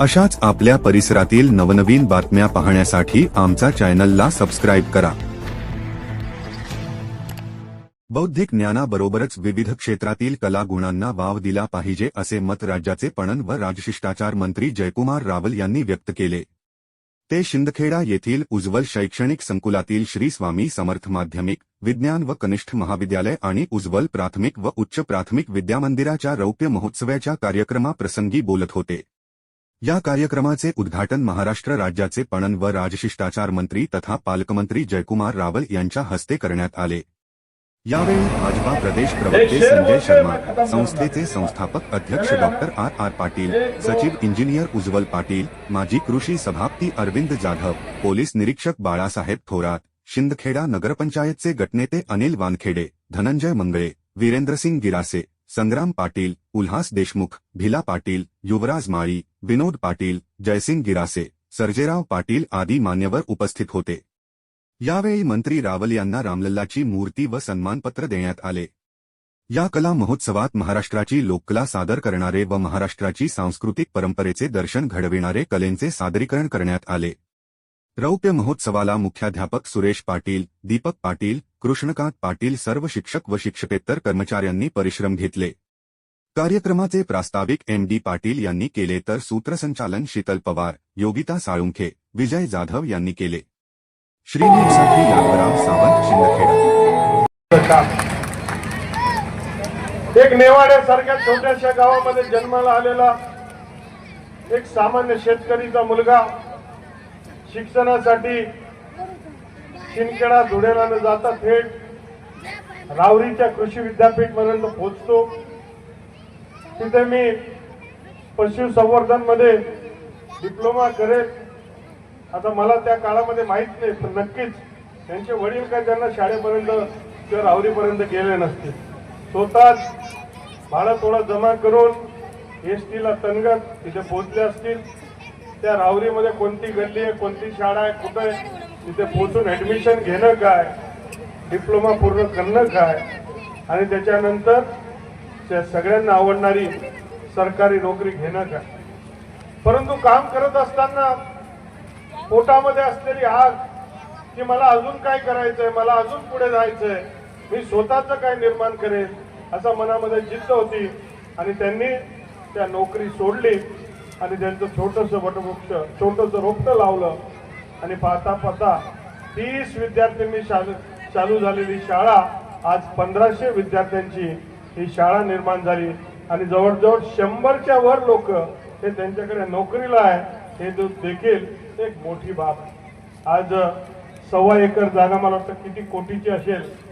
अशाच आपल्या परिसरातील नवनवीन बातम्या पाहण्यासाठी आमचा चॅनलला सबस्क्राईब करा. बौद्धिक ज्ञानाबरोबरच विविध क्षेत्रातील कलागुणांना वाव दिला पाहिजे असे मत राज्याचे पणन व राजशिष्टाचार मंत्री जयकुमार रावल यांनी व्यक्त केले. ते शिंदखेडा येथील उज्ज्वल शैक्षणिक संकुलातील श्री स्वामी समर्थ माध्यमिक विज्ञान व कनिष्ठ महाविद्यालय आणि उज्ज्वल प्राथमिक व उच्च प्राथमिक विद्यामंदिराच्या रौप्य महोत्सवाच्या कार्यक्रमाप्रसंगी बोलत होते. या कार्यक्रमाचे उद्घाटन महाराष्ट्र राज्याचे पणन व राजशिष्टाचार मंत्री तथा पालकमंत्री जयकुमार रावल यांच्या हस्ते करण्यात आले. यावेळी भाजपा प्रदेश प्रवक्ते संजय शर्मा संस्थेचे संस्थापक अध्यक्ष डॉक्टर आर. आर. पाटील सचिव इंजिनियर उज्ज्वल पाटील माजी कृषी सभापती अरविंद जाधव पोलीस निरीक्षक बाळासाहेब थोरात शिंदखेडा नगरपंचायतचे गटनेते अनिल वानखेडे धनंजय मंगळे वीरेंद्रसिंग गिरासे संग्राम पाटील उल्हास देशमुख भिला पाटील युवराज माळी विनोद पाटील जयसिंग गिरासे सर्जेराव पाटील आदी मान्यवर उपस्थित होते. यावेळी मंत्री रावल यांना रामलल्लाची मूर्ती व सन्मानपत्र देण्यात आले. या कला महोत्सवात महाराष्ट्राची लोककला सादर करणारे व महाराष्ट्राची सांस्कृतिक परंपरेचे दर्शन घडविणारे कलेंचे सादरीकरण करण्यात आले. रौप्य महोत्सवाला मुख्याध्यापक सुरेश पाटील दीपक पाटील कृष्णकांत पाटील सर्व शिक्षक व शिक्षकेतर कर्मचाऱ्यांनी परिश्रम घेतले. कार्यक्रमाचे प्रास्ताविक एम डी पाटील यांनी केले तर सूत्रसंचालन शीतल पवार योगिता साळुंखे विजय जाधव यांनी केले. श्रीनिवासाठी यादवराव सावंत शिंदखेडा. एक नेवाड्यासारख्या छोट्याशा गावामध्ये जन्माला आलेला एक सामान्य शेतकरीचा मुलगा शिक्षणासाठी शिंदखेडा धुळेला न जाता थेट रावरीच्या कृषी विद्यापीठ पर्यंत पोहोचतो. तिथे मी पशुसंवर्धनमध्ये डिप्लोमा करेल. आता मला त्या काळामध्ये माहीत नाही पण नक्कीच त्यांचे वडील काय त्यांना शाळेपर्यंत किंवा रावरीपर्यंत गेले नसतील. स्वतःच भाडं थोडा जमा करून एस टीला तनगत तिथे पोहोचले असतील. त्या रावरीमध्ये कोणती गल्ली आहे कोणती शाळा आहे कुठं आहे तिथे पोहोचून ॲडमिशन घेणं काय? डिप्लोमा पूर्ण करणं काय? आणि त्याच्यानंतर त्या सगळ्यांना आवडणारी सरकारी नोकरी घेणं काय? परंतु काम करत असताना पोटामध्ये असलेली आग की मला अजून काय करायचंय? मला अजून पुढे जायचंय? मी स्वतःच काय निर्माण करेन? असा मनामध्ये जिद्द होती. आणि त्यांनी त्या नोकरी सोडली. आणि त्यांचं छोटस वटवृक्ष छोटस रोपटं लावलं. आणि पाहता पाहता तीस विद्यार्थ्यांनी चालू चालू झालेली शाळा आज पंधराशे विद्यार्थ्यांची ही शाळा निर्माण झाली. आणि जवळजवळ शंभरच्या वर लोक हे त्यांच्याकडे नोकरीला आहे हे देखील एक मोठी बाब आहे. आज सव्वा एकर जागा मला वाटतं किती कोटीची असेल